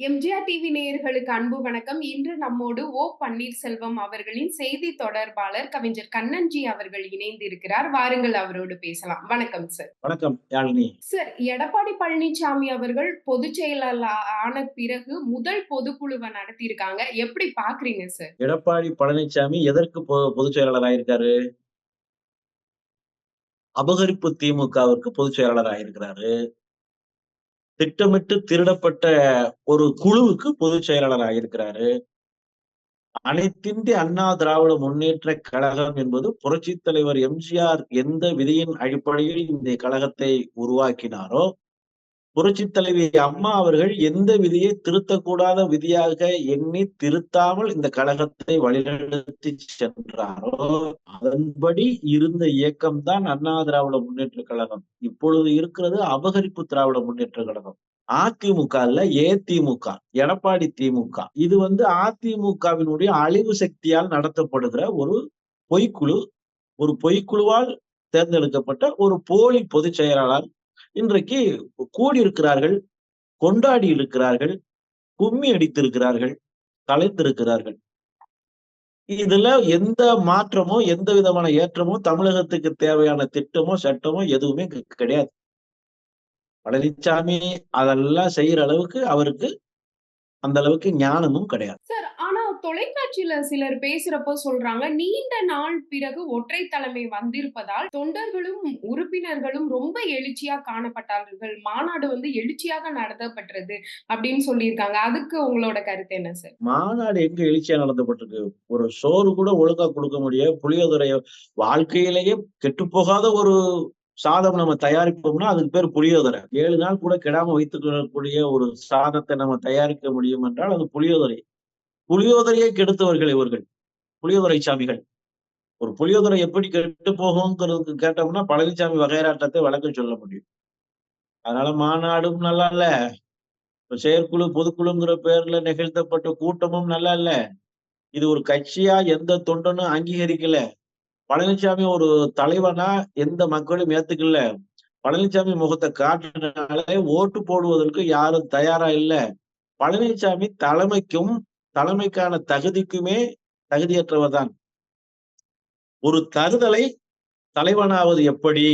MGR TV நேயர்களுக்கு அன்பு வணக்கம். இன்று நம்மோடு ஓ. பன்னீர்செல்வம் அவர்களின் செய்தி தொடர்பாளர் கவிஞர் கண்ணன்ஜி அவர்கள் இணைந்திருக்கிறார். வாருங்கள் அவரோடு பேசலாம். வணக்கம் சார். வணக்கம். சார், எடப்பாடி பழனிசாமி அவர்கள் பொதுச் செயலாளர் ஆன பிறகு முதல் பொதுக்குழுவ நடத்தியிருக்காங்க. எப்படி பார்க்குறீங்க சார்? எடப்பாடி பழனிசாமி எதற்கு பொதுச் செயலாளர் ஆயிருக்காரு? அபகரிப்பு திமுகவிற்கு பொதுச் செயலாளர் ஆயிருக்கிறாரு. திட்டமிட்டு திருடப்பட்ட ஒரு குழுவுக்கு பொதுச் செயலாளர் இருக்கிறாரு. அனைத்திந்திய அண்ணா திராவிட முன்னேற்ற கழகம் என்பது புரட்சி தலைவர் எம்ஜிஆர் எந்த விதியின் அடிப்படையில் இந்த கழகத்தை உருவாக்கினாரோ, புரட்சி தலைவி அம்மா அவர்கள் எந்த விதியை திருத்தக்கூடாத விதியாக எண்ணி திருத்தாமல் இந்த கழகத்தை வழிநடத்தி சென்றாரோ, அதன்படி இருந்த இயக்கம் தான் அண்ணா திராவிட முன்னேற்ற கழகம். இப்பொழுது இருக்கிறது அபகரிப்பு திராவிட முன்னேற்ற கழகம். அதிமுக இல்ல ஏதிமுக. எடப்பாடி திமுக. இது வந்து அதிமுகவினுடைய அழிவு சக்தியால் நடத்தப்படுகிற ஒரு பொய்க்குழு. ஒரு பொய்க்குழுவால் தேர்ந்தெடுக்கப்பட்ட ஒரு போலி பொதுச் செயலாளர் இன்றைக்கு கூடியிருக்கிறார்கள், கொண்டாடி இருக்கிறார்கள், கும்மி அடித்திருக்கிறார்கள், கலைத்திருக்கிறார்கள். இதுல எந்த மாற்றமோ, எந்த விதமான ஏற்றமோ தமிழகத்துக்கு தேவையான திட்டமோ, சட்டமோ எதுவுமே கிடையாது. பழனிசாமி அதெல்லாம் செய்யற அளவுக்கு அவருக்கு அந்த அளவுக்கு ஞானமும் கிடையாது. சார், ஆனா தொலைக்காட்சியில சிலர் பேசுறப்போ சொல்றாங்க, நீண்ட நாள் பிறகு ஒற்றை தலைமை வந்திருப்பதால் தொண்டர்களும், உறுப்பினர்களும் ரொம்ப எழுச்சியா காணப்பட்டார்கள். மாநாடு வந்து எழுச்சியாக நடத்தப்பட்டது அப்படின்னு சொல்லியிருக்காங்க. அதுக்கு உங்களோட கருத்து என்ன சார்? மாநாடு எங்க எழுச்சியா நடத்தப்பட்டிருக்கு? ஒரு சோறு கூட ஒழுங்கா கொடுக்க முடியாது. புளியோதரைய வாழ்க்கையிலேயே கெட்டுப்போகாத ஒரு சாதம் நம்ம தயாரிப்போம்னா, அதுக்கு பேர் புளியோதரை. ஏழு நாள் கூட கெடாம வைத்துக்கொள்ளக்கூடிய ஒரு சாதத்தை நம்ம தயாரிக்க முடியும் என்றால், அது புளியோதரை. புளியோதரையை கெடுத்தவர்கள் இவர்கள். புளியோதரை சாமிகள். ஒரு புளியோதரை எப்படி கெட்டு போகும்ங்கிறதுக்கு கேட்டோம்னா, பழனிசாமி வகையராட்டத்தை வழக்கு சொல்ல முடியும். அதனால மாநாடும் நல்லா இல்ல. செயற்குழு, பொதுக்குழுங்கிற பேர்ல நிகழ்த்தப்பட்ட கூட்டமும் நல்லா இல்ல. இது ஒரு கட்சியா எந்த தொண்டனும் அங்கீகரிக்கல. பழனிசாமி ஒரு தலைவனா எந்த மக்களும் ஏத்துக்கல. பழனிசாமி முகத்தை காட்டுனாலே ஓட்டு போடுவதற்கு யாரும் தயாரா இல்ல. பழனிசாமி தலைமைக்கும், தலைமைக்கான தகுதிக்குமே தகுதியற்றவர் தான். ஒரு தகுதலை தலைவனாவது எப்படி?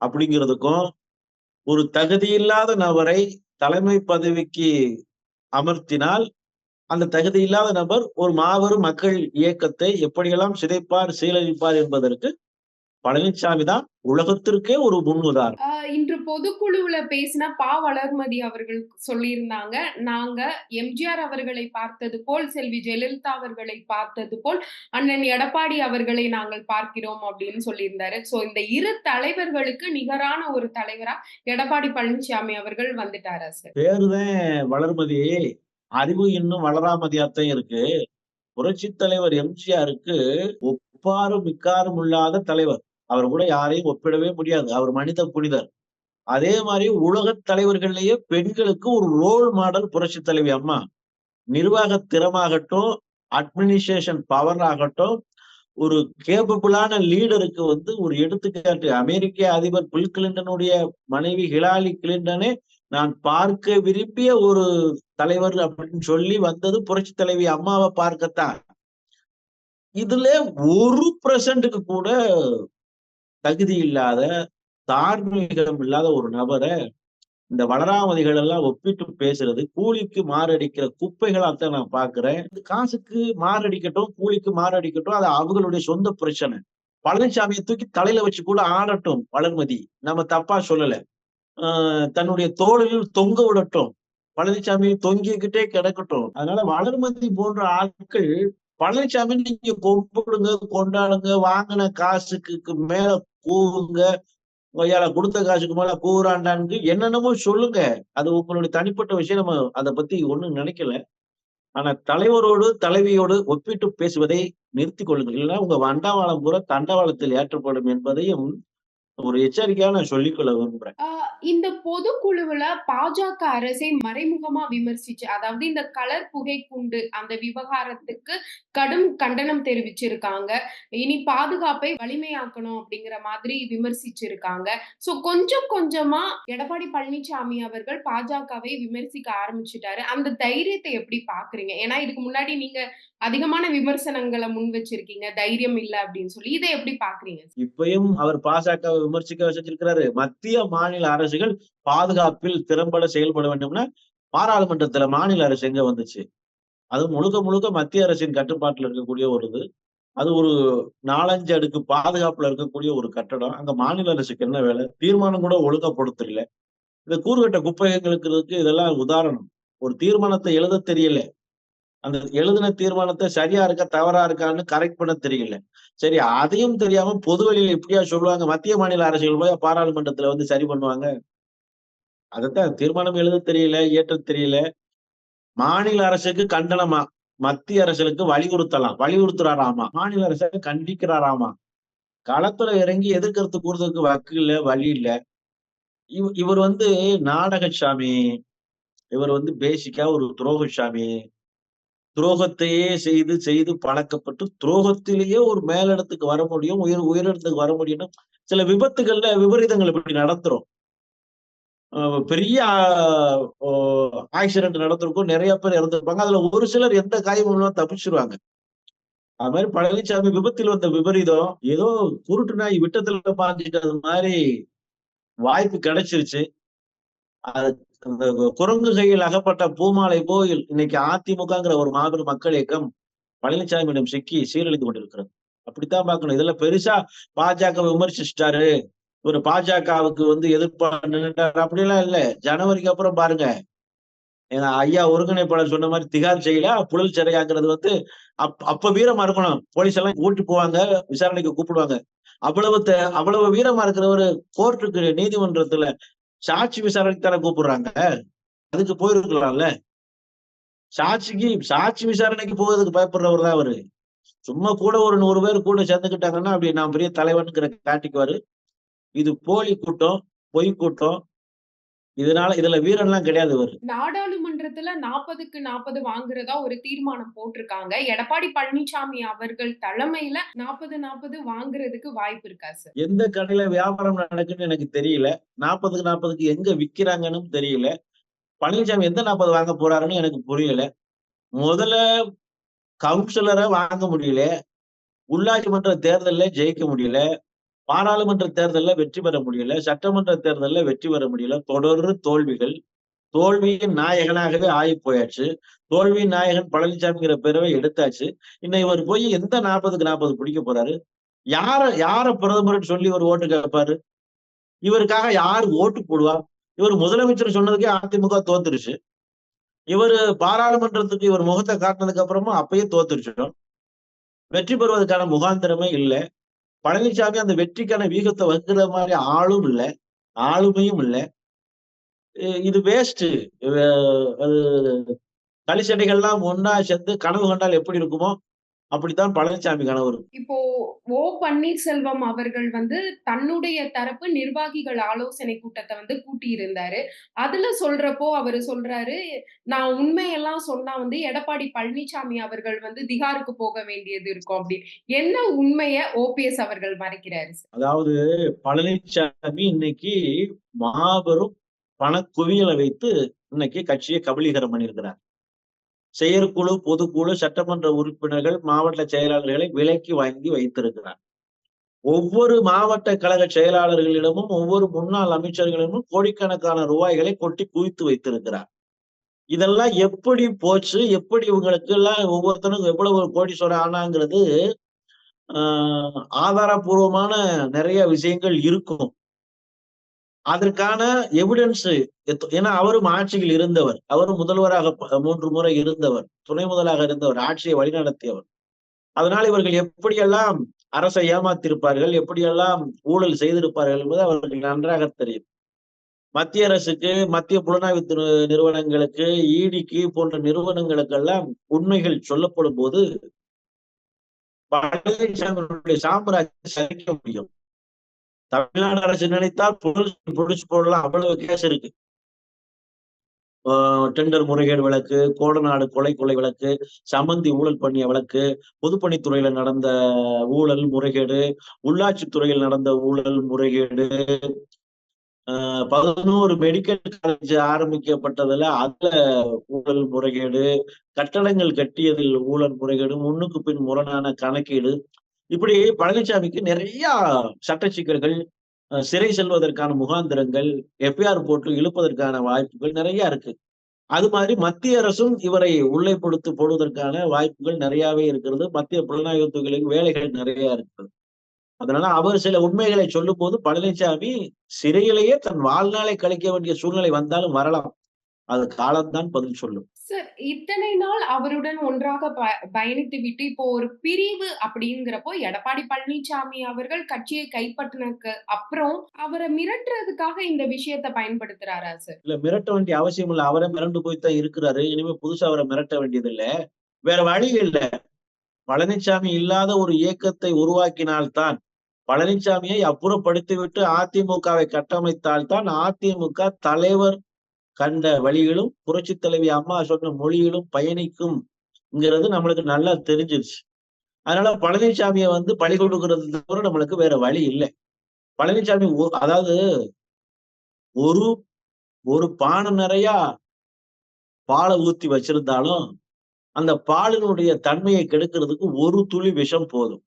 அப்படிங்கிறதுக்கும், ஒரு தகுதியில்லாத நபரை தலைமை பதவிக்கு அமர்த்தினால், அந்த தகுதி இல்லாத நபர் ஒரு மாபெரும் மக்கள் இயக்கத்தை எப்படியெல்லாம் சிதைப்பார், சீரழிப்பார் என்பதற்கு பழனிசாமி தான் உலகத்திற்கே ஒரு முன்னுதாரணம். ஆ இன்று பொதுக்குழுவுல பேசின பா. வளர்மதி அவர்கள் சொல்லியிருந்தாங்க, நாங்க எம்ஜிஆர் அவர்களை பார்த்தது போல், செல்வி ஜெயலலிதா அவர்களை பார்த்தது போல், அண்ணன் எடப்பாடி அவர்களை நாங்கள் பார்க்கிறோம் அப்படின்னு சொல்லியிருந்தாரு. சோ இந்த இரு தலைவர்களுக்கு நிகரான ஒரு தலைவரா எடப்பாடி பழனிசாமி அவர்கள் வந்துட்டாரா சார்? பேரு தான் வளர்மதி. அறிவு இன்னும் வளராமதியாத்தான் இருக்கு. புரட்சித் தலைவர் எம்ஜிஆருக்கு ஒப்பாரும் மிக்காரும் இல்லாத தலைவர். அவர் கூட யாரையும் ஒப்பிடவே முடியாது. அவர் மனித புனிதர். அதே மாதிரி உலக தலைவர்கள்லயே பெண்களுக்கு ஒரு ரோல் மாடல் புரட்சித் தலைவி அம்மா. நிர்வாக திறமாகட்டும், அட்மினிஸ்ட்ரேஷன் பவர் ஆகட்டும், ஒரு கேப்பபிளான லீடருக்கு வந்து ஒரு எடுத்துக்காட்டு. அமெரிக்க அதிபர் பில் கிளின்டனுடைய மனைவி ஹிலாரி கிளின்டனே நான் பார்க்க விரும்பிய ஒரு தலைவர் அப்படின்னு சொல்லி வந்தது புரட்சித் தலைவி அம்மாவ பார்க்கத்தான். இதுல 1% கூட தகுதி இல்லாத, தார்மீகம் இல்லாத ஒரு நபரை இந்த வளராமதிகள் எல்லாம் ஒப்பிட்டு பேசுறது, கூலிக்கு மாரடிக்கிற குப்பைகளாத்தான் நான் பாக்குறேன் காசுக்கு மாரடிக்கட்டும், கூலிக்கு மாரடிக்கட்டும், அது அவங்களுடைய சொந்த பிரச்சனை. பழனிசாமியை தூக்கி தலையில வச்சு கூட ஆடட்டும் வளர்மதி. நம்ம தப்பா சொல்லல. தன்னுடைய தோளில் தொங்க விடட்டும். பழனிசாமி தொங்கிக்கிட்டே கிடக்கட்டும். அதனால வளர்மதி போன்ற ஆட்கள் பழனிசாமி நீங்க கும்பிடுங்க, கொண்டாடுங்க, வாங்கின காசுக்கு மேல கூவுங்க, ஐயா கொடுத்த காசுக்கு மேல கூவுறான்டான்னு என்னென்னமோ சொல்லுங்க. அது உங்களுடைய தனிப்பட்ட விஷயம். நம்ம அத பத்தி ஒண்ணும் நினைக்கல. ஆனா தலைவரோடு, தலைவியோடு ஒப்பிட்டு பேசுவதை நிறுத்தி கொள்ளுங்கள். இல்லைன்னா உங்க வண்டாவாளம் பூரா தண்டவாளத்தில் ஏற்றப்படும் என்பதையும் ஒரு எச்சரிக்கையா நான் சொல்லிக்கொள்ள விரும்புறேன். இந்த பொதுக்குழுவுல பாஜக அரசை மறைமுகமா விமர்சிச்சு, அதாவது இந்த கலர் புகை குண்டு அந்த விவகாரத்துக்கு கடும் கண்டனம் தெரிவிச்சிருக்காங்க. இனி பாதுகாப்பை வலிமையாக்கணும் அப்படிங்கிற மாதிரி விமர்சிச்சிருக்காங்க. ஸோ கொஞ்சம் கொஞ்சமா எடப்பாடி பழனிசாமி அவர்கள் பாஜகவை விமர்சிக்க ஆரம்பிச்சுட்டாரு. அந்த தைரியத்தை எப்படி பார்க்குறீங்க? ஏன்னா இதுக்கு முன்னாடி நீங்க அதிகமான விமர்சனங்கள முன் வச்சிருக்கீங்க. தைரியம் இல்ல அப்படின்னு சொல்லி. இத எப்படி பார்க்குறீங்க? இப்பயும் அவர் பாஜகவை விமர்சிக்க வச்சிருக்கிறாரு. மத்திய, மாநில அரசுகள் பாதுகாப்பில் திறம்பட செயல்பட வேண்டும்னா, பாராளுமன்றத்துல மாநில அரசு எங்க வந்துச்சு? அது முழுக்க முழுக்க மத்திய அரசின் கட்டுப்பாட்டுல இருக்கக்கூடிய ஒரு இது. அது ஒரு 4, 5 அடுக்கு பாதுகாப்புல இருக்கக்கூடிய ஒரு கட்டடம். அங்க மாநில அரசுக்கு என்ன வேலை? தீர்மானம் கூட ஒழுங்கப்படுத்தல இந்த கூறுகட்ட குப்பைகளுக்கு இதெல்லாம் உதாரணம். ஒரு தீர்மானத்தை எழுதத் தெரியல. அந்த எழுதின தீர்மானத்தை சரியா இருக்கா, தவறா இருக்கான்னு கரெக்ட் பண்ண தெரியல. சரி அதையும் தெரியாம பொது வெளியில இப்படியா சொல்லுவாங்க? மத்திய, மாநில அரசுகள் போய் பாராளுமன்றத்துல வந்து சரி பண்ணுவாங்க. அதைத்தான் தீர்மானம் எழுதத் தெரியல, ஏற்ற தெரியல. மாநில அரசுக்கு கண்டனமா, மத்திய அரசுகளுக்கு வலியுறுத்தலாம். வலியுறுத்துறாராமா. மாநில அரசு கண்டிக்கிறாராமா. களத்துல இறங்கி எதிர்கருத்து கூறுறதுக்கு வக்கு இல்ல, வழி இல்ல. இவ் இவர் வந்து நாடகசாமி. இவர் வந்து பேசிக்கா ஒரு துரோகசாமி. துரோகத்தையே செய்து, செய்து பழக்கப்பட்டு, துரோகத்திலேயே ஒரு மேலிடத்துக்கு வர முடியும், உயர் உயரிடத்துக்கு வர முடியும் சில விபத்துகள்ல விபரீதங்கள் இப்படி நடத்துறோம் பெரிய ஓ ஆக்சிடென்ட் நடந்திருக்கும். நிறைய பேர் இறந்துருப்பாங்க அதுல ஒரு சிலர் எந்த காயமும் இல்லாம தப்பிச்சுருவாங்க. அது மாதிரி பழனிசாமி விபத்தில் வந்த விபரீதம், ஏதோ குருட்டு நாய் விட்டத்துல பாத்துக்கிறது மாதிரி வாய்ப்பு கிடைச்சிருச்சு. அது அந்த குரங்கு கையில் அகப்பட்ட பூமாலை கோயில் இன்னைக்கு அதிமுகங்கிற ஒரு மாபெரும் மக்கள் இயக்கம் பழனிசாமியிடம் சிக்கி சீரழிந்து கொண்டிருக்கிறது. அப்படித்தான் பார்க்கணும். இதுல பெருசா பாஜக விமர்சிச்சுட்டாரு. ஒரு பாஜகவுக்கு வந்து எதிர்ப்பா அப்படிலாம் இல்ல. ஜனவரிக்கு அப்புறம் பாருங்க. ஏன்னா ஐயா ஒருங்கிணைப்பாளர் சொன்ன மாதிரி திகார் செய்யல புழல் சிறையாங்கிறது வந்து அப் அப்ப வீரமா இருக்கணும். போலீஸ் எல்லாம் கூட்டிட்டு போவாங்க, விசாரணைக்கு கூப்பிடுவாங்க. அவ்வளவு அவ்வளவு வீரமா இருக்கிறவரு கோர்ட்டுக்கு நீதிமன்றத்துல சாட்சி விசாரணைக்கு தானே கூப்பிடுறாங்க. அதுக்கு போயிருக்கலாம்ல. சாட்சிக்கு சாட்சி விசாரணைக்கு போவதற்கு பயப்படுறவர் தான் அவரு. சும்மா கூட ஒரு நூறு பேர் கூட சேர்ந்துக்கிட்டாங்கன்னா, அப்படி நான் பெரிய தலைவனுங்கிற காட்டிக்குவாரு. இது போலி கூட்டம், பொய் கூட்டம். இதனால இதுல வீரன்லாம் கிடையாது இவரு. நாடாளுமன்றத்துல 40க்கு 40 வாங்குறதா ஒரு தீர்மானம் போட்டிருக்காங்க. எடப்பாடி பழனிசாமி அவர்கள் தலைமையில 40, 40 வாங்குறதுக்கு வாய்ப்பு இருக்கா சார்? எந்த கடையில வியாபாரம் நடக்குதுன்னு எனக்கு தெரியல. 40க்கு 40க்கு எங்க விக்கிறாங்கன்னும் தெரியல. பழனிசாமி எந்த 40 வாங்க போறாருன்னு எனக்கு புரியல. முதல்ல கவுன்சிலர வாங்க முடியல. உள்ளாட்சி மன்ற தேர்தல்ல ஜெயிக்க முடியல. பாராளுமன்ற தேர்தலில் வெற்றி பெற முடியல. சட்டமன்ற தேர்தலில் வெற்றி பெற முடியல. தொடர் தோல்விகள். தோல்வியின் நாயகனாகவே ஆகி போயாச்சு. தோல்வியின் நாயகன் பழனிசாமிங்கிற பேரவை எடுத்தாச்சு. இன்னும் இவர் போய் எந்த 40க்கு 40 பிடிக்க போறாரு? யார யார பிரதமர் சொல்லி இவர் ஓட்டு கேட்பாரு? இவருக்காக யார் ஓட்டு போடுவா? இவர் முதலமைச்சர் சொன்னதுக்கே அதிமுக தோத்துருச்சு. இவரு பாராளுமன்றத்துக்கு இவர் முகத்தை காட்டினதுக்கு அப்புறமா அப்பயே தோத்துருச்சிடும் வெற்றி பெறுவதற்கான முகாந்திரமே இல்ல. பழனிசாமி அந்த வெற்றிக்கான வீகத்தை வகுக்கிற மாதிரி ஆளும் இல்ல. ஆளுமையும் இல்ல. இது வேஸ்ட். அது அது களிச்சடைகள்லாம் ஒன்னா சேர்ந்து கனவு கண்டால் எப்படி இருக்குமோ, அப்படித்தான் பழனிசாமி கனவு. இப்போ ஓ. பன்னீர்செல்வம் அவர்கள் வந்து தன்னுடைய தரப்பு நிர்வாகிகள் ஆலோசனை கூட்டத்த வந்து கூட்டியிருந்தாரு. அதுல சொல்றப்போ அவரு சொல்றாரு, "நான் உண்மையெல்லாம் சொன்னா வந்து எடப்பாடி பழனிசாமி அவர்கள் வந்து திகாருக்கு போக வேண்டியது இருக்கும்" அப்படின்னு. என்ன உண்மைய ஓபிஎஸ் அவர்கள் மறைக்கிறாரு? அதாவது பழனிசாமி இன்னைக்கு மாபெரும் பணக்குவியல வைத்து இன்னைக்கு கட்சிய கபலீகரம் பண்ணியிருக்கிறார். செயற்குழு, பொதுக்குழு, சட்டமன்ற உறுப்பினர்கள், மாவட்ட செயலாளர்களை விலைக்கு வாங்கி வைத்திருக்கிறார். ஒவ்வொரு மாவட்ட கழக செயலாளர்களிடமும், ஒவ்வொரு முன்னாள் அமைச்சர்களிடமும் கோடிக்கணக்கான ரூபாய்களை கொட்டி குவித்து வைத்திருக்கிறார். இதெல்லாம் எப்படி போச்சு? எப்படி இவங்களுக்கு எல்லாம் ஒவ்வொருத்தனுக்கும் எவ்வளவு கோடீஸ்வரன் ஆனாங்கிறது, ஆதாரபூர்வமான ஆதாரப்பூர்வமான விஷயங்கள் இருக்கும். அதற்கான எவிடன்ஸ் ஏன்னா அவரும் ஆட்சியில் இருந்தவர். அவரும் முதல்வராக மூன்று முறை இருந்தவர். துணை முதலாக இருந்தவர். ஆட்சியை வழிநடத்தியவர். அதனால இவர்கள் எப்படியெல்லாம் அரசை ஏமாத்தியிருப்பார்கள், எப்படியெல்லாம் ஊழல் செய்திருப்பார்கள் என்பது அவர்களுக்கு நன்றாக தெரியும். மத்திய அரசுக்கு, மத்திய புலனாய்வு நிறுவனங்களுக்கு, ஈடிக்கு போன்ற நிறுவனங்களுக்கெல்லாம் உண்மைகள் சொல்லப்படும்போது பழனிசாமியினுடைய சாம்ராஜ்யம் சரிக்க முடியும். தமிழ்நாடு அரசு நினைத்தால் புடிச்சு போடலாம். அவ்வளவு கேஸ் இருக்கு. டெண்டர் முறைகேடு வழக்கு கோடநாடு கொலை கொலை வழக்கு சமந்தி ஊழல் பண்ணிய வழக்கு பொதுப்பணித்துறையில நடந்த ஊழல் முறைகேடு உள்ளாட்சித்துறையில் நடந்த ஊழல் முறைகேடு ஆஹ் பதினோரு மெடிக்கல் காலேஜ் ஆரம்பிக்கப்பட்டதுல அதுல ஊழல் முறைகேடு கட்டடங்கள் கட்டியதில் ஊழல் முறைகேடு முன்னுக்கு பின் முரணான கணக்கீடு இப்படி பழனிசாமிக்கு நிறைய சட்ட சிக்கல்கள் சிறை செல்வதற்கான முகாந்திரங்கள் எஃப்ஐஆர் போட்டு இழுப்பதற்கான வாய்ப்புகள் நிறைய இருக்கு. அது மாதிரி மத்திய அரசும் இவரை உள்ளே கொடுத்து போடுவதற்கான வாய்ப்புகள் நிறையாவே இருக்கிறது. மத்திய புலனாய்வுத்துறைகளுக்கு வேலைகள் நிறைய இருக்கிறது. அதனால அவர் சில உண்மைகளை சொல்லும் போது பழனிசாமி சிறையிலேயே தன் வாழ்நாளை கழிக்க வேண்டிய சூழ்நிலை வந்தாலும் வரலாம். அது காலம்தான் பதில் சொல்லும். சார் இத்தனை நாள் அவருடன் ஒன்றாக ப- பயணித்து விட்டு இப்போ ஒரு பிரிவு அப்படிங்கிறப்போ எடப்பாடி பழனிசாமி அவர்கள் கட்சியை கைப்பற்றினதுக்கு அப்புறம் அவரை மிரட்டுறதுக்காக இந்த விஷயத்தை பயன்படுத்துறாரா சார் இல்ல மிரட்ட வேண்டிய அவசியம் இல்ல. அவரே மிரண்டு போய்த்தான் இருக்கிறாரு. இனிமே புதுசா அவரை மிரட்ட வேண்டியது இல்ல. வேற வழி இல்ல. பழனிசாமி இல்லாத ஒரு இயக்கத்தை உருவாக்கினால்தான் பழனிசாமியை அப்புறப்படுத்தி விட்டு அதிமுகவை கட்டமைத்தால்தான் அதிமுக தலைவர் கண்ட வழிகளும் புரட்சி தலைவி அம்மா சொன்ன மொழிகளும் பயணிக்கும்ங்கிறது நம்மளுக்கு நல்லா தெரிஞ்சிருச்சு. அதனால பழனிசாமியை வந்து பழி கொடுக்கறது தவிர நம்மளுக்கு வேற வழி இல்லை. பழனிசாமி அதாவது ஒரு ஒரு பானை நிறைய பாலை ஊத்தி வச்சிருந்தாலும் அந்த பாலினுடைய தன்மையை கெடுக்கிறதுக்கு ஒரு துளி விஷம் போதும்.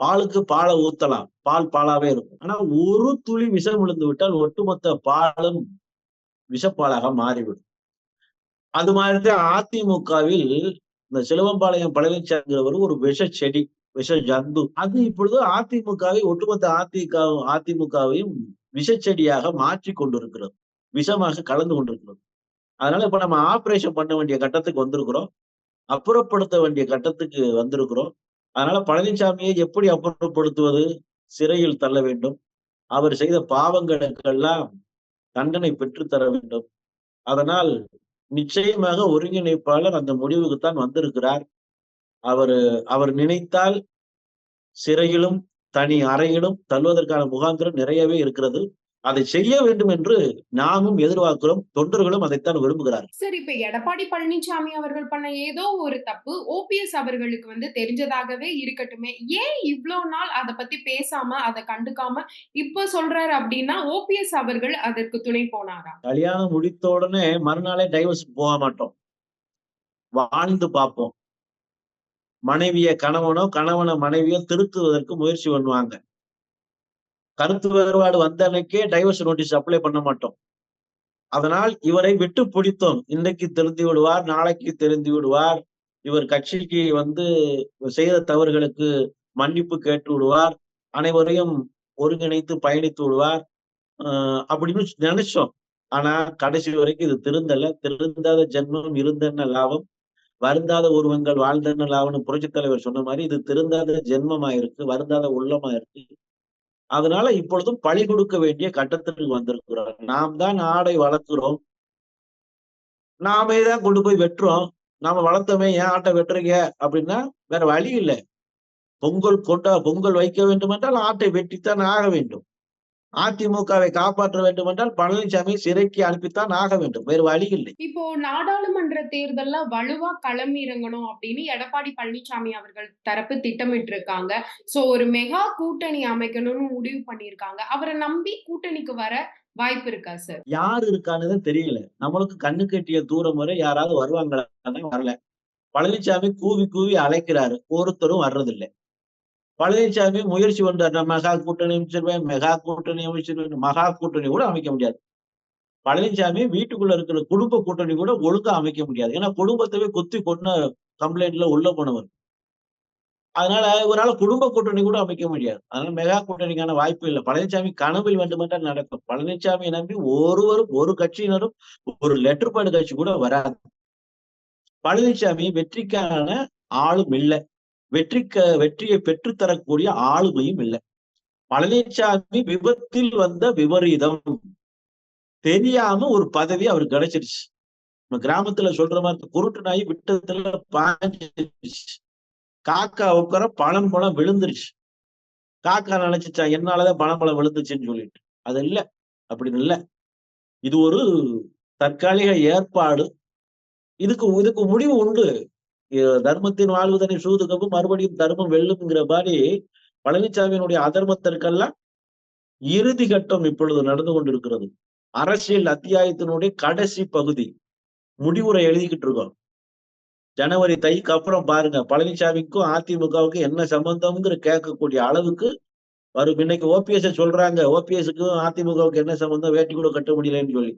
பாலுக்கு பாலை ஊத்தலாம். பால் பாலாவே இருக்கும். ஆனா ஒரு துளி விஷம் விழுந்து விட்டால் ஒட்டுமொத்த பாலும் விஷப்பாலாக மாறிவிடும். அது மாதிரிதான் அதிமுகவில் இந்த சிலுவம்பாளையம் பழனிசாமிங்கிறவர் ஒரு விஷ செடி விஷ ஜந்து. அது இப்பொழுது அதிமுகவை ஒட்டுமொத்த அதிக அதிமுகவையும் விஷச்செடியாக மாற்றி கொண்டிருக்கிறது. விஷமாக கலந்து கொண்டிருக்கிறது. அதனால இப்ப நம்ம ஆபரேஷன் பண்ண வேண்டிய கட்டத்துக்கு வந்திருக்கிறோம். அப்புறப்படுத்த வேண்டிய கட்டத்துக்கு வந்திருக்கிறோம். அதனால பழனிசாமியை எப்படி அப்புறப்படுத்துவது? சிறையில் தள்ள வேண்டும். அவர் செய்த பாவங்களுக்கெல்லாம் தண்டனை பெற்றுத்தர வேண்டும். அதனால் நிச்சயமாக ஒருங்கிணைப்பாளர் அந்த முடிவுக்குத்தான் வந்திருக்கிறார். அவர் அவர் நினைத்தால் சிறையிலும் தனி அறையிலும் தள்ளுவதற்கான முகாந்திரம் நிறையவே இருக்கிறது. அதை செய்ய வேண்டும் என்று நாமும் எதிர்பார்க்கிறோம். தொண்டர்களும் அதைத்தான் விரும்புகிறார்கள் சார் இப்ப எடப்பாடி பழனிசாமி அவர்கள் பண்ண ஏதோ ஒரு தப்பு ஓபிஎஸ் அவர்களுக்கு வந்து தெரிஞ்சதாகவே இருக்கட்டுமே. ஏன் இவ்ளோ நாள் அதை பத்தி பேசாம அதை கண்டுக்காம இப்ப சொல்றாரு அப்படின்னா ஓபிஎஸ் அவர்கள் அதற்கு துணை போனாரா? கல்யாணம் முடித்த உடனே மறுநாளே டைவர்ஸ் போக மாட்டோம். வாழ்ந்து பார்ப்போம். மனைவிய கணவனோ கணவனை மனைவியோ திருத்துவதற்கு முயற்சி பண்ணுவாங்க. கருத்து வேறுபாடு வந்த அன்னைக்கே டைவர்ஸ் நோட்டீஸ் அப்ளை பண்ண மாட்டோம். அதனால் இவரை விட்டு பிடித்தோம். இன்னைக்கு தெரிந்து விடுவார் நாளைக்கு தெரிந்து விடுவார். இவர் கட்சிக்கு வந்து செய்த தவறுகளுக்கு மன்னிப்பு கேட்டு விடுவார். அனைவரையும் ஒருங்கிணைத்து பயணித்து விடுவார். ஆஹ் அப்படின்னு நினைச்சோம். ஆனா கடைசி வரைக்கும் இது திருந்தல. திருந்தாத ஜென்மம் இருந்தென்ன லாபம்? வருந்தாத உருவங்கள் வாழ்ந்தென்ன லாபம்னு புரட்சித் தலைவர் சொன்ன மாதிரி இது திருந்தாத ஜென்மமா இருக்கு வருந்தாத உள்ளமா இருக்கு அதனால இப்பொழுதும் பழி கொடுக்க வேண்டிய கட்டத்திற்கு வந்திருக்கிறோம். நாம் தான் ஆடை வளர்க்கிறோம். நாமே தான் கொண்டு போய் வெட்டுறோம். நாம வளர்த்தோமே ஏன் ஆட்டை வெட்டுறீங்க? அப்படின்னா வேற வழி இல்லை. பொங்கல் கொண்டா பொங்கல் வைக்க வேண்டும் என்றால் ஆட்டை வெட்டித்தான் ஆக வேண்டும். அதிமுகவை காப்பாற்ற வேண்டும் என்றால் பழனிசாமி சிறைக்கு அனுப்பித்தான் ஆக வேண்டும். வேறு வழி இல்லை. இப்போ நாடாளுமன்ற தேர்தல்ல வலுவா களமிறங்கணும் அப்படின்னு எடப்பாடி பழனிசாமி அவர்கள் தரப்பு திட்டமிட்டு இருக்காங்க சோ ஒரு மெகா கூட்டணி அமைக்கணும்னு முடிவு பண்ணிருக்காங்க அவரை நம்பி கூட்டணிக்கு வர வாய்ப்பு இருக்கா சார் யார் இருக்கான்னு தெரியல. நம்மளுக்கு கண்ணு கட்டிய தூரம் வரை யாராவது வருவாங்களா? வரல. பழனிசாமி கூவி கூவி அழைக்கிறாரு. ஒருத்தரும் வர்றதில்லை. பழனிசாமி முயற்சி பண்றாரு. நான் மெகா கூட்டணி அமைச்சிருவேன் மெகா கூட்டணி அமைச்சிருவேன் மகா கூட்டணி கூட அமைக்க முடியாது. பழனிசாமி வீட்டுக்குள்ள இருக்கிற குடும்ப கூட்டணி கூட ஒழுங்கா அமைக்க முடியாது. ஏன்னா குடும்பத்தவே கொத்தி கொன்ன கம்ப்ளைண்ட்ல உள்ள போனவர். அதனால இவரால் குடும்ப கூட்டணி கூட அமைக்க முடியாது. அதனால மெகா கூட்டணிக்கான வாய்ப்பு இல்லை. பழனிசாமி கனவில் வேண்டுமென்றால் நடக்கும். பழனிசாமியை நம்பி ஒருவரும் ஒரு கட்சியினரும் ஒரு லெட்டர் பேடு கட்சி கூட வராது. பழனிசாமி வெற்றிக்கான ஆளும் இல்லை. வெற்றிக்க வெற்றியை பெற்றுத்தரக்கூடிய ஆளுமையும் இல்லை. பழனிசாமி விபத்தில் வந்த விபரீதம். தெரியாம ஒரு பதவி அவருக்கு கிடைச்சிருச்சு. நம்ம கிராமத்துல சொல்ற மாதிரி குருட்டு நாய் விட்டத்துல பாஞ்சிருச்சு. காக்கா உட்கார பழம் பழம் விழுந்துருச்சு. காக்கா நினைச்சிச்சா என்னாலதான் பணம்பழம் விழுந்துச்சுன்னு சொல்லிட்டு. அது இல்ல. அப்படின்னு இல்ல. இது ஒரு தற்காலிக ஏற்பாடு. இதுக்கு இதுக்கு முடிவு உண்டு. தர்மத்தின் வாழ்வுதனை சூதுகவும் மறுபடியும் தர்மம் வெல்லும்ங்கிற மாதிரி பழனிசாமியினுடைய அதர்மத்திற்கெல்லாம் இறுதி கட்டம் இப்பொழுது நடந்து கொண்டிருக்கிறது. அரசியல் அத்தியாயத்தினுடைய கடைசி பகுதி. முடிவுரை எழுதிக்கிட்டு இருக்கோம். ஜனவரி தைக்கு அப்புறம் பாருங்க பழனிசாமிக்கும் அதிமுகவுக்கும் என்ன சம்பந்தம்ங்கிற கேட்கக்கூடிய அளவுக்கு வரும். இன்னைக்கு ஓபிஎஸ் சொல்றாங்க ஓபிஎஸ்க்கும் அதிமுகவுக்கு என்ன சம்பந்தம்? வேட்டி கூட கட்ட முடியலன்னு சொல்லி.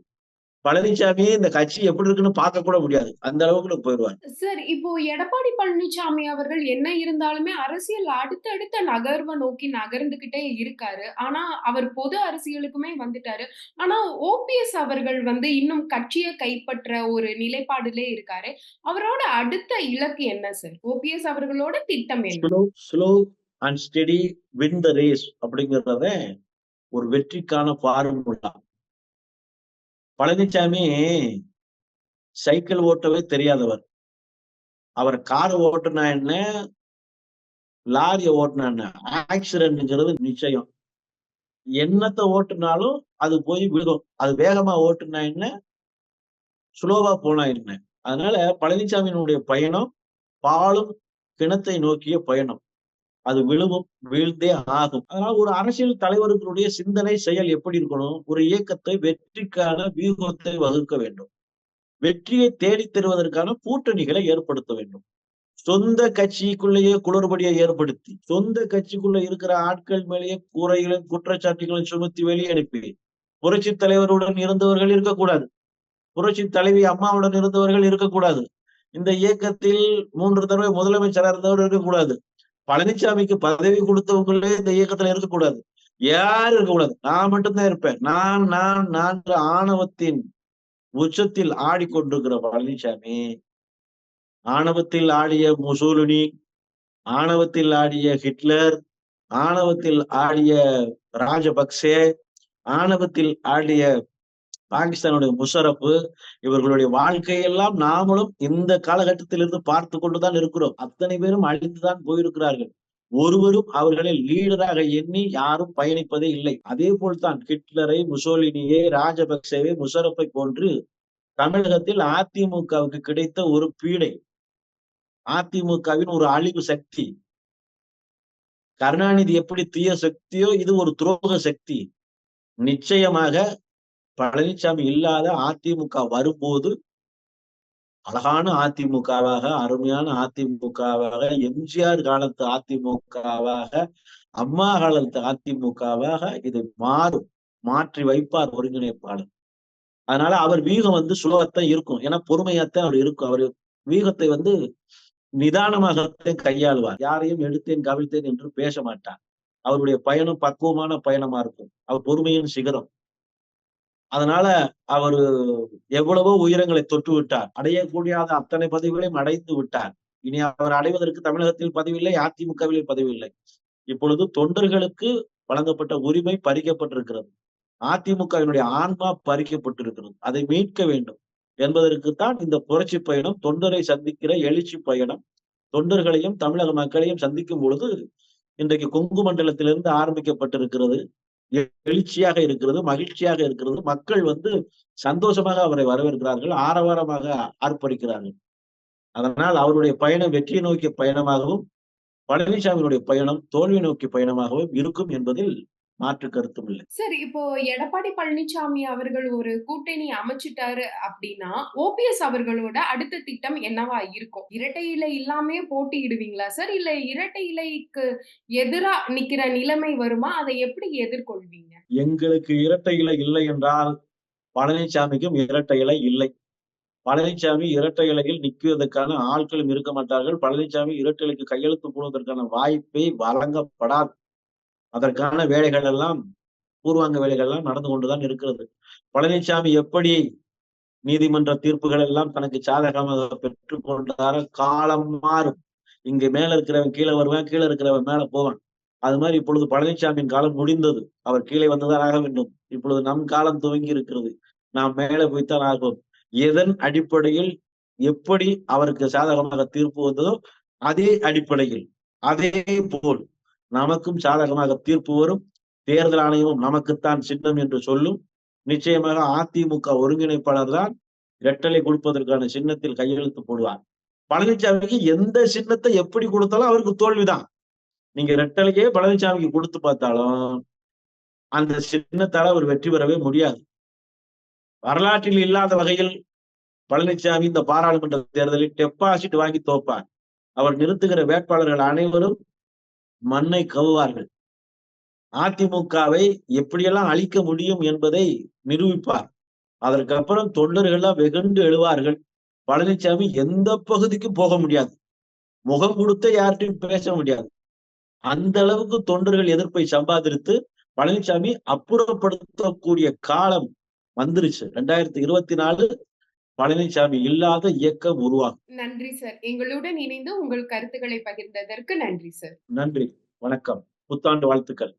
பழனிசாமி இந்த கட்சி எப்படி இருக்குன்னு பார்க்க கூட முடியாது. அந்த அளவுக்கு போயிடுவார். சார் இப்போ எடப்பாடி பழனிசாமி அவர்கள் என்ன இருந்தாலுமே அரசியல் அடுத்தடுத்த நகர்வை நோக்கி நகர்ந்துகிட்டே இருக்காரு. ஆனா அவர் பொது அரசியலுக்குமே வந்துட்டாரு. ஆனா ஓபிஎஸ் அவர்கள் வந்து இன்னும் கட்சியை கைப்பற்ற ஒரு நிலைப்பாடுலே இருக்காரு. அவரோட அடுத்த இலக்கு என்ன சார் ஓபிஎஸ் அவர்களோட திட்டம் என்ன? Slow and steady win the race அப்படிங்கிறத ஒரு வெற்றிக்கான ஃபார்முலா பழனிசாமி சைக்கிள் ஓட்டவே தெரியாதவர். அவர் கார் ஓட்டுனா என்ன? லாரிய ஓட்டுனா என்ன? ஆக்சிடென்ட்ங்கிறது நிச்சயம். என்னத்தை ஓட்டுனாலும் அது போய் விழுகும். அது வேகமா ஓட்டுனா என்ன? ஸ்லோவா போனா என்ன? அதனால பழனிசாமியினுடைய பயணம் பாலும் கிணத்தை நோக்கிய பயணம். அது விழுவும் வீழ்ந்தே ஆகும். அதனால ஒரு அரசியல் தலைவர்களுடைய சிந்தனை செயல் எப்படி இருக்கணும்? ஒரு இயக்கத்தை வெற்றிக்கான வியூகத்தை வகுக்க வேண்டும். வெற்றியை தேடித் தருவதற்கான கூட்டணிகளை ஏற்படுத்த வேண்டும். சொந்த கட்சிக்குள்ளேயே குளறுபடியை ஏற்படுத்தி சொந்த கட்சிக்குள்ள இருக்கிற ஆட்கள் மேலேயே கூரைகளும் குற்றச்சாட்டுகளையும் சுமத்தி வெளியே அனுப்பி புரட்சி தலைவருடன் இருந்தவர்கள் இருக்கக்கூடாது. புரட்சி தலைவி அம்மாவுடன் இருந்தவர்கள் இருக்கக்கூடாது. இந்த இயக்கத்தில் மூன்று தடவை முதலமைச்சராக இருந்தவர் இருக்கக்கூடாது. பழனிசாமிக்கு பதவி கொடுத்தவங்களே இந்த இயக்கத்துல இருக்கக்கூடாது. யாரும் இருக்கக்கூடாது. நான் மட்டும்தான் இருப்பேன். நான் நான் நான் ஆணவத்தின் உச்சத்தில் ஆடிக்கொண்டிருக்கிற பழனிசாமி ஆணவத்தில் ஆடிய முசோலினி ஆணவத்தில் ஆடிய ஹிட்லர் ஆணவத்தில் ஆடிய ராஜபக்சே ஆணவத்தில் ஆடிய பாகிஸ்தானுடைய முஷரப்பு இவர்களுடைய வாழ்க்கையெல்லாம் நாமளும் இந்த காலகட்டத்திலிருந்து பார்த்து கொண்டுதான் இருக்கிறோம். அத்தனை பேரும் அழிந்துதான் போயிருக்கிறார்கள். ஒருவரும் அவர்களை லீடராக எண்ணி யாரும் பயணிப்பதே இல்லை. அதே போல்தான் ஹிட்லரை முசோலினியை ராஜபக்சேவை முஷரப்பை போன்று தமிழகத்தில் அதிமுகவுக்கு கிடைத்த ஒரு பீடை அதிமுகவின் ஒரு அழிவு சக்தி. கருணாநிதி எப்படி தீய சக்தியோ இது ஒரு துரோக சக்தி. நிச்சயமாக பழனிசாமி இல்லாத அதிமுக வரும்போது அழகான அதிமுகவாக அருமையான அதிமுகவாக எம்ஜிஆர் காலத்து அதிமுகவாக அம்மா காலத்து அதிமுகவாக இது மாறும். மாற்றி வைப்பார் ஒருங்கிணைப்பாளர். அதனால அவர் வீகம் வந்து சுலபத்தான் இருக்கும். ஏன்னா பொறுமையாத்தான் அவர் இருக்கும். அவர் வீகத்தை வந்து நிதானமாகத்தான் கையாளுவார். யாரையும் எடுத்தேன் கவிழ்த்தேன் என்று பேச மாட்டார். அவருடைய பயணம் பக்குவமான பயணமா இருக்கும். அவர் பொறுமையின் சிகரம். அதனால அவர் எவ்வளவோ உயரங்களை தொட்டு விட்டார். அடையக்கூடியாத அத்தனை பதவிகளையும் அடைந்து விட்டார். இனி அவர் அடைவதற்கு தமிழகத்தில் பதவியில்லை அதிமுகவிலே பதவியில்லை. இப்பொழுது தொண்டர்களுக்கு வழங்கப்பட்ட உரிமை பறிக்கப்பட்டிருக்கிறது. அதிமுகவினுடைய ஆன்மா பறிக்கப்பட்டிருக்கிறது. அதை மீட்க வேண்டும் என்பதற்குத்தான் இந்த புரட்சி பயணம் தொண்டரை சந்திக்கிற எழுச்சி பயணம் தொண்டர்களையும் தமிழக மக்களையும் சந்திக்கும் பொழுது இன்றைக்கு கொங்கு மண்டலத்திலிருந்து ஆரம்பிக்கப்பட்டிருக்கிறது. எழுச்சியாக இருக்கிறது மகிழ்ச்சியாக இருக்கிறது. மக்கள் வந்து சந்தோஷமாக அவரை வரவேற்கிறார்கள் ஆரவாரமாக ஆர்ப்பரிக்கிறார்கள். அதனால் அவருடைய பயணம் வெற்றியை நோக்கிய பயணமாகவும் பழனிசாமியினுடைய பயணம் தோல்வி நோக்கி பயணமாகவும் இருக்கும் என்பதில் மாற்று கருத்தும் இல்லை. சரி இப்போ எடப்பாடி பழனிசாமி அவர்கள் ஒரு கூட்டணி அமைச்சிட்டாரு அப்படின்னா ஓபிஎஸ் அவர்களோட அடுத்த திட்டம் என்னவா இருக்கும்? இரட்டை இலை இல்லாமே போட்டியிடுவீங்களா சார்? இல்ல இரட்டை இலைக்கு எதிரா நிக்கிற நிலைமை வருமா? அதை எப்படி எதிர்கொள்வீங்க? எங்களுக்கு இரட்டை இலை இல்லை என்றால் பழனிசாமிக்கும் இரட்டை இலை இல்லை. பழனிசாமி இரட்டை இலையில் நிற்குவதற்கான ஆட்களும் இருக்க மாட்டார்கள். பழனிசாமி இரட்டை இலைக்கு கையெழுத்து போடுவதற்கான வாய்ப்பை வழங்கப்படாது. அதற்கான வேலைகள் எல்லாம் பூர்வாங்க வேலைகள் எல்லாம் நடந்து கொண்டுதான் இருக்கிறது. பழனிசாமி எப்படி நீதிமன்ற தீர்ப்புகள் எல்லாம் தனக்கு சாதகமாக பெற்றுக்கொண்டார காலம் மாறும். இங்க மேல இருக்கிறவன் கீழே வருவான் கீழே இருக்கிறவன் மேல போவான். அது மாதிரி இப்பொழுது பழனிசாமியின் காலம் முடிந்தது. அவர் கீழே வந்துதான் ஆக வேண்டும். இப்பொழுது நம் காலம் துவங்கி இருக்கிறது. நாம் மேலே போய்த்தான் ஆகும் எதன் அடிப்படையில் எப்படி அவருக்கு சாதகமாக தீர்ப்பு வந்ததோ அதே அடிப்படையில் அதே போல் நமக்கும் சாதகமாக தீர்ப்பு வரும். தேர்தல் ஆணையமும் நமக்குத்தான் சின்னம் என்று சொல்லும். நிச்சயமாக அதிமுக ஒருங்கிணைப்பாளர் தான் இரட்டலை கொடுப்பதற்கான சின்னத்தில் கையெழுத்து போடுவார். பழனிசாமிக்கு எந்த சின்னத்தை எப்படி கொடுத்தாலும் அவருக்கு தோல்விதான். நீங்க ரெட்டலையே பழனிசாமிக்கு கொடுத்து பார்த்தாலும் அந்த சின்னத்தால அவர் வெற்றி பெறவே முடியாது. வரலாற்றில் இல்லாத வகையில் பழனிசாமி இந்த பாராளுமன்ற தேர்தலில் டெபாசிட் வாங்கி தோப்பார். அவர் நிறுத்துகிற வேட்பாளர்கள் அனைவரும் மண்ணை கவுவார்கள். அதிமுகவை எப்படியெல்லாம் அழிக்க முடியும் என்பதை நிரூபிப்பார். அதற்கப்புறம் தொண்டர்கள்லாம் வெகுண்டு எழுவார்கள். பழனிசாமி எந்த பகுதிக்கும் போக முடியாது. முகம் கொடுத்த யார்கிட்டையும் பேச முடியாது. அந்த அளவுக்கு தொண்டர்கள் எதிர்ப்பை சம்பாதித்து பழனிசாமி அப்புறப்படுத்தக்கூடிய காலம் வந்துருச்சு. ரெண்டாயிரத்தி இருபத்தி நாலு பழனிசாமி இல்லாத இயக்கம் உருவாகும் நன்றி சார். எங்களுடன் இணைந்து உங்கள் கருத்துக்களை பகிர்ந்ததற்கு நன்றி சார். நன்றி. வணக்கம். புத்தாண்டு வாழ்த்துக்கள்.